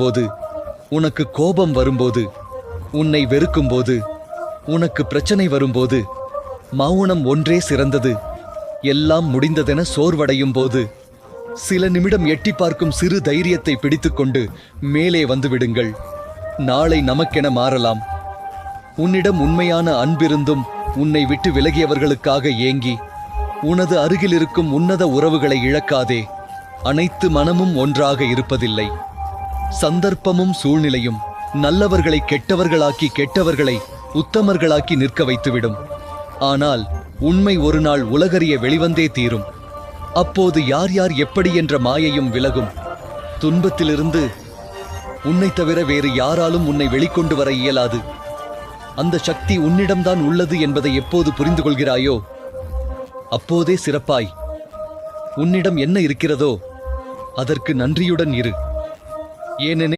போது உனக்கு கோபம் வரும்போது உன்னை வெறுக்கும்போது உனக்கு பிரச்சனை வரும்போது மௌனம் ஒன்றே சிறந்தது. எல்லாம் முடிந்ததென சோர்வடையும் போது சில நிமிடம் எட்டி பார்க்கும் சிறு தைரியத்தை பிடித்துக்கொண்டு மேலே வந்து விடுங்கள். நாளை நமக்கென மாறலாம். உன்னிடம் உண்மையான அன்பிருந்தும் உன்னை விட்டு விலகியவர்களுக்காக ஏங்கி உனது அருகில் இருக்கும் உன்னத உறவுகளை இழக்காதே. அனைத்து மனமும் ஒன்றாக இருப்பதில்லை. சந்தர்ப்பமும் சூழ்நிலையும் நல்லவர்களை கெட்டவர்களாக்கி கெட்டவர்களை உத்தமர்களாக்கி நிற்க வைத்துவிடும். ஆனால் உண்மை ஒரு நாள் உலகறிய வெளிவந்தே தீரும். அப்போது யார் யார் எப்படி என்ற மாயையும் விலகும். துன்பத்திலிருந்து உன்னை தவிர வேறு யாராலும் உன்னை வெளிக்கொண்டு வர இயலாது. அந்த சக்தி உன்னிடம்தான் உள்ளது என்பதை எப்போது புரிந்து கொள்கிறாயோ அப்போதே சிறப்பாய். உன்னிடம் என்ன இருக்கிறதோ அதற்கு நன்றியுடன் இரு. ஏனெனில்